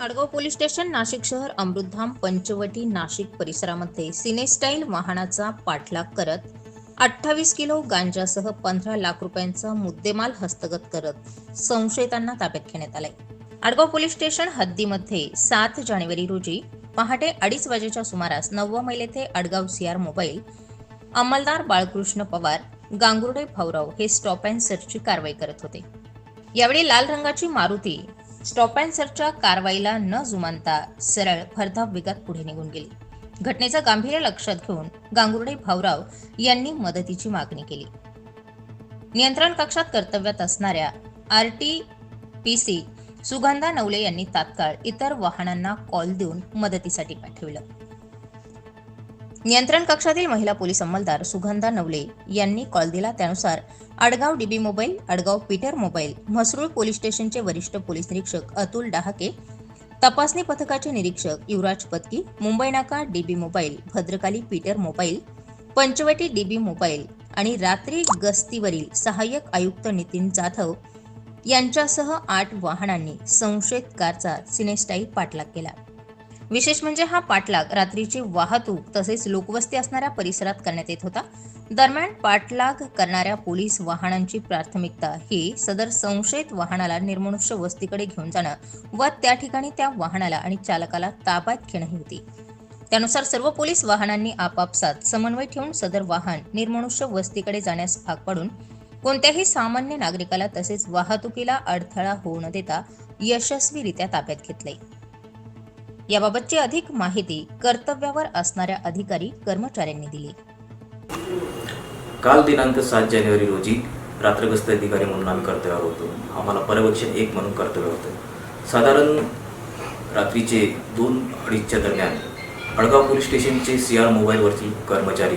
Adgaon police station Nashik शहर अमृतधाम पंचवटी नाशिक परिसरामध्ये cine style वाहनाचा पाठलाग करत अठ्ठावीस किलो गांजासह पंधरा लाख रुपयांचा मुद्देमाल हस्तगत करत संशयितांना ताब्यात घेण्यात आलाय. आडगाव पोलीस स्टेशन हद्दीमध्ये सात जानेवारी रोजी पहाटे अडीच वाजेच्या सुमारास नववा मैल ते अडगाव सीआर मोबाईल अंमलदार बाळकृष्ण पवार गांगुर्डे भाऊराव हे स्टॉप अँड सर्चची कारवाई करत होते. यावेळी लाल रंगाची मारुती स्टॉप अँड सर्चच्या कारवाईला न जुमानता सरळ भरधाव वेगात पुढे निघून गेली. घटनेचं गांभीर्य लक्षात घेऊन गांगुर्डे भाऊराव यांनी मदतीची मागणी केली. नियंत्रण कक्षात कर्तव्यात असणाऱ्या R T P C Sugandha Navale यांनी तात्काळ इतर वाहनांना कॉल देऊन मदतीसाठी पाठविलं. नियंत्रण कक्षातील महिला पोलीस अंमलदार सुगंधा नवले यांनी कॉल दिला. त्यानुसार Adgaon DB mobile Adgaon Peter mobile Mhasrul police स्टेशनचे वरिष्ठ पोलीस निरीक्षक अतुल डहाके तपासणी पथकाचे निरीक्षक Yuvraj Patki Mumbai Naka DB mobile Bhadrakali Peter mobile Panchavati DB mobile आणि रात्री गस्तीवरील सहाय्यक आयुक्त नितीन जाधव यांच्यासह आठ वाहनांनी संशयित कारचा सिनेस्टाईल पाठलाग केला. विशेष म्हणजे हा पाठलाग रात्रीची वाहतूक तसेच लोकवस्ती असणाऱ्या परिसरात करण्यात येत होता. दरम्यान पाठलाग करणाऱ्या पोलीस वाहनांची प्राथमिकता ही सदर संशयित वाहनाला निर्मनुष्य वस्तीकडे घेऊन जाणं व त्या ठिकाणी त्या वाहनाला आणि चालकाला ताब्यात घेणं ही होती. त्यानुसार सर्व पोलीस वाहनांनी आपापसात समन्वय ठेवून सदर वाहन निर्मनुष्य वस्तीकडे जाण्यास भाग पाडून कोणत्याही सामान्य नागरिकाला तसेच वाहतुकीला अडथळा होऊ न देता यशस्वीरित्या ताब्यात घेतले. याबाबतची अधिक माहिती कर्तव्यावर असणाऱ्या अधिकारी कर्मचाऱ्यांनी दिली. काल दिनांक सात जानेवारी रोजी रात्रगस्त अधिकारी म्हणून आम्ही कर्तव्यावर होतो. आम्हाला पर्यवेक्षण एक म्हणून कर्तव्य होतं. साधारण रात्रीचे दोन अडीचच्या दरम्यान अडगाव पोलीस स्टेशनचे सी आर मोबाईलवरती कर्मचारी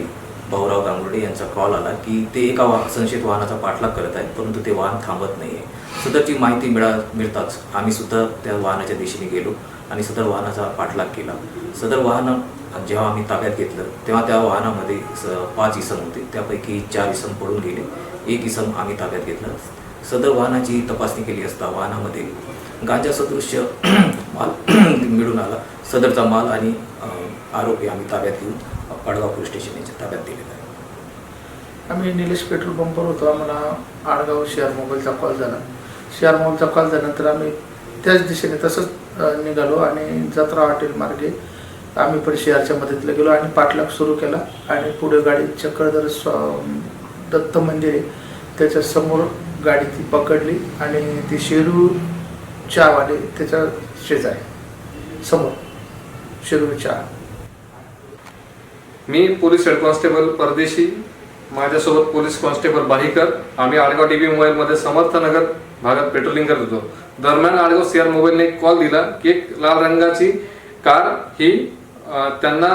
भाऊराव गांगुर्डे यांचा कॉल आला की ते एका वा संशयित वाहनाचा पाठलाग करत आहेत परंतु ते वाहन थांबत नाही आहे सदरची माहिती मिळा मिळताच आम्ही सुद्धा त्या वाहनाच्या दिशेने गेलो आणि सदर वाहनाचा पाठलाग केला. सदर वाहन जेव्हा आम्ही ताब्यात घेतलं तेव्हा त्या वाहनामध्ये स पाच इसम होते. त्यापैकी चार इसम पडून गेले. एक इसम आम्ही ताब्यात घेतलं. सदर वाहनाची तपासणी केली असता वाहनामध्ये गांजा सदृश्य माल मिळून आला. सदरचा माल आणि आरोपी आम्ही ताब्यात घेऊन आडगाव पोलीस स्टेशन यांच्या ताब्यात दिलेलं आहे. आम्ही निलेश पेट्रोल पंपवर होतो. आम्हाला आडगाव शेअर मोबाईलचा कॉल झाला. शेअर मोबाईलचा कॉल झाल्यानंतर आम्ही त्याच दिशेने तसंच निघालो आणि जत्रा हॉटेल मार्गे आम्ही पण शेअरच्या मदतीला गेलो आणि पाठलाग सुरू केला आणि पुढे गाडी चक्रधर दत्त मंदिर आहे. त्याच्यासमोर गाडी ती पकडली आणि ती शेरू चहावाले त्याच्या शेजारी. समोर शेरू चहा मी पोलीस हेड कॉन्स्टेबल परदेशी माझ्यासोबत पोलीस कॉन्स्टेबल बाहीकर आम्ही आडगाव डीबी मोबाईलमध्ये समर्थनगर भागात पेट्रोलिंग करत होतो. दरम्यान आडगाव सीआर मोबाईलने एक कॉल दिला की एक लाल रंगाची कार ही त्यांना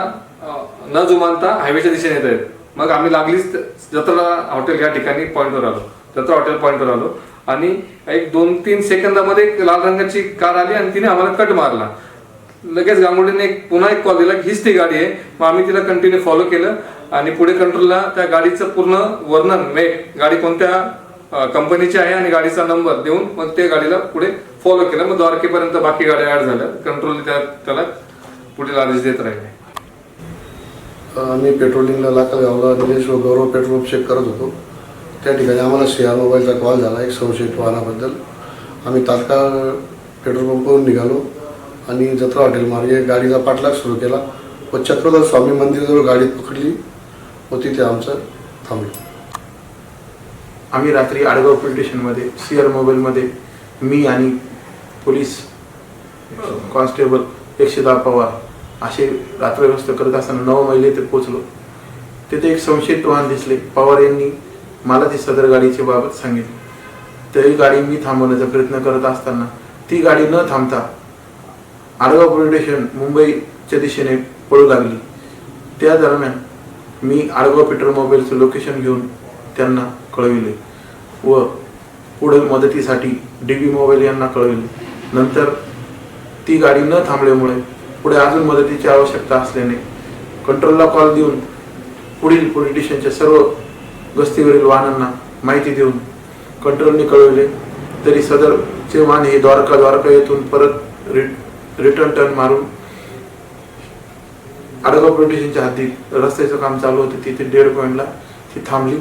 न जुमानता हायवेच्या दिशेने येत आहेत मग आम्ही लागलीच जत्रा हॉटेल या ठिकाणी पॉईंटवर आलो. जत्रा हॉटेल पॉईंटवर आलो. आणि एक दोन तीन सेकंदामध्ये एक लाल रंगाची कार आली आणि तिने आम्हाला कट मारला. लगेच गांगुर्डीने एक पुन्हा एक कॉल दिला हीच ती गाडी आहे. मग आम्ही तिला कंटिन्यू फॉलो केलं आणि पुढे कंट्रोलला त्या गाडीचं पूर्ण वर्णन मेक गाडी कोणत्या कंपनीची आहे आणि गाडीचा नंबर देऊन मग त्या गाडीला पुढे फॉलो केलं. मग द्वारकेपर्यंत बाकी गाड्या ऍड झाल्या. कंट्रोल त्याला पुढील आदेश देत राहिले. आम्ही पेट्रोलिंगला लाकड गावला. निलेश व गौरव पेट्रोल चेक करत होतो. त्या ठिकाणी आम्हाला शेअर मोबाईलचा कॉल झाला. एक संशयित वाहनाबद्दल. आम्ही तात्काळ पेट्रोल पंपवरून निघालो. आणि जत्रा हॉटेल. मार्गे गाडीचा पाठलाग सुरू केला. व चक्रधर स्वामी मंदिराजवळ गाडी पकडली. व तिथे आमचं थांबलं. आम्ही रात्री आडगाव पोलीस स्टेशनमध्ये सी आर मोबाईलमध्ये मी आणि पोलीस कॉन्स्टेबल एकशे दहा पवार असे रात्रग्रस्त करत असताना नऊ महिले ते पोचलो तिथे एक संशयित वाहन दिसले. पवार यांनी मला ती सदर गाडीच्या बाबत सांगितले. तरी गाडी मी थांबवण्याचा प्रयत्न करत असताना ती गाडी न थांबता आडगाव पोलीस स्टेशन मुंबईच्या दिशेने पळू लागली. त्या दरम्यान मी आडगाव पेट्रोल मोबाईलचं लोकेशन घेऊन त्यांना कळविले व पुढील मदतीसाठी डी बी मोबाईल यांना कळविले. नंतर ती गाडी न थांबल्यामुळे पुढे अजून मदतीची आवश्यकता असल्याने कंट्रोलला कॉल देऊन पुढील पोलीस स्टेशनच्या सर्व गस्तीवरील वाहनांना माहिती देऊन कंट्रोलने कळविले. तरी सदरचे वाहन हे द्वारका द्वारका येथून परत रिट रिटर्न टर्न मारून आडगाव पोलीस हद्दीत रस्त्याचं काम चालू होतं. तिथे डेड पॉईंटला ती थांबली.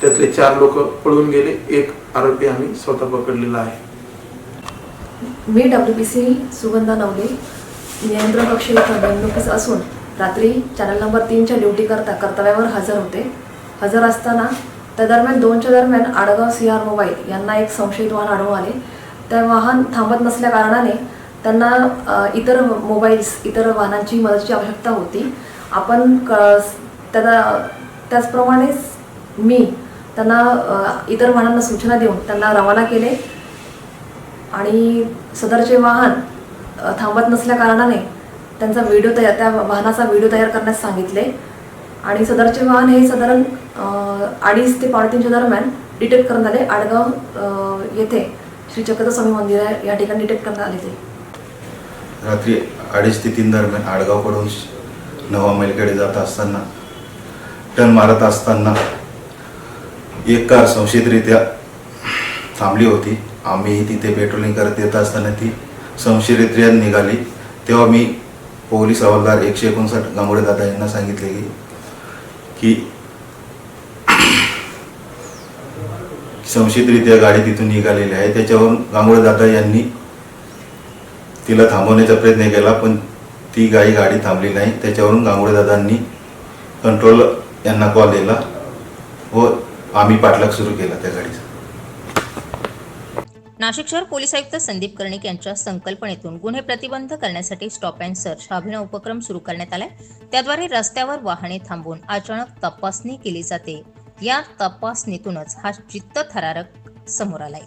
त्यातले चार लोक पळून गेले. एक आरोपी आम्ही स्वतः पकडलेला आहे. मी W P C Sugandha Navale नियंत्रण कक्ष इथं नेमणुकीस असून रात्री चॅनल नंबर तीनच्या ड्युटीकरता कर्तव्यावर हजर होते. हजर असताना त्या दरम्यान दोनच्या दरम्यान आडगाव सी आर मोबाईल यांना एक संशयित वाहन आढळून आले. त्या वाहन थांबत नसल्या कारणाने त्यांना इतर मोबाईल्स इतर वाहनांची मदतीची आवश्यकता होती. आपण क त्याला त्याचप्रमाणेच मी त्यांना इतर वाहनांना सूचना देऊन त्यांना रवाना केले. आणि सदरचे वाहन थांबत नसल्या कारणाने त्यांचा व्हिडिओ तयार त्या वाहनाचा व्हिडिओ तयार करण्यास सांगितले. आणि सदरचे वाहन हे साधारण अडीच ते पावणेतीनच्या दरम्यान डिटेक्ट करण्यात आले. आडगाव येथे श्री चक्रधर स्वामी मंदिर आहे या ठिकाणी डिटेक्ट करण्यात आले ते. रात्री अडीच ते तीन दरम्यान आडगावकडून नवा मैलकडे जात असताना टर्न मारत असताना एक कार संशयितरित्या थांबली होती. आम्ही तिथे पेट्रोलिंग करत येत असताना ती संशयितरित्या निघाली. तेव्हा मी पोलीस हवालदार एकशे एकोणसाठ गांगोडे दादा यांना सांगितले की की संशयितरित्या गाडी तिथून निघालेली आहे. त्याच्यावरून गांगोळे दादा यांनी तिला थांबवण्याचा प्रयत्न केला पण ती गाई गाडी थांबली नाही. त्याच्यावरून गांगुडे दादांनी कंट्रोल यांना कॉल दिला व आम्ही पाठलाग सुरू केला त्या गाडीचा. नाशिक शहर पोलीस आयुक्त संदीप कर्णिक यांच्या संकल्पनेतून गुन्हे प्रतिबंध करण्यासाठी स्टॉप अँड सर्च हा अभिनव उपक्रम सुरू करण्यात आलाय. त्याद्वारे रस्त्यावर वाहने थांबवून अचानक तपासणी केली जाते. या तपासणीतूनच हा चित्तथरारक समोर आलाय.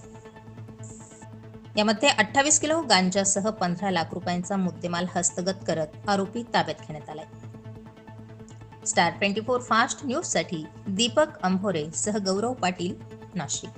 यामध्ये अठ्ठावीस किलो गांजासह पंधरा लाख रुपयांचा मुद्देमाल हस्तगत करत आरोपी ताब्यात घेण्यात आलाय. स्टार ट्वेंटी फोर फास्ट न्यूजसाठी दीपक अंभोरे सह गौरव पाटील नाशिक.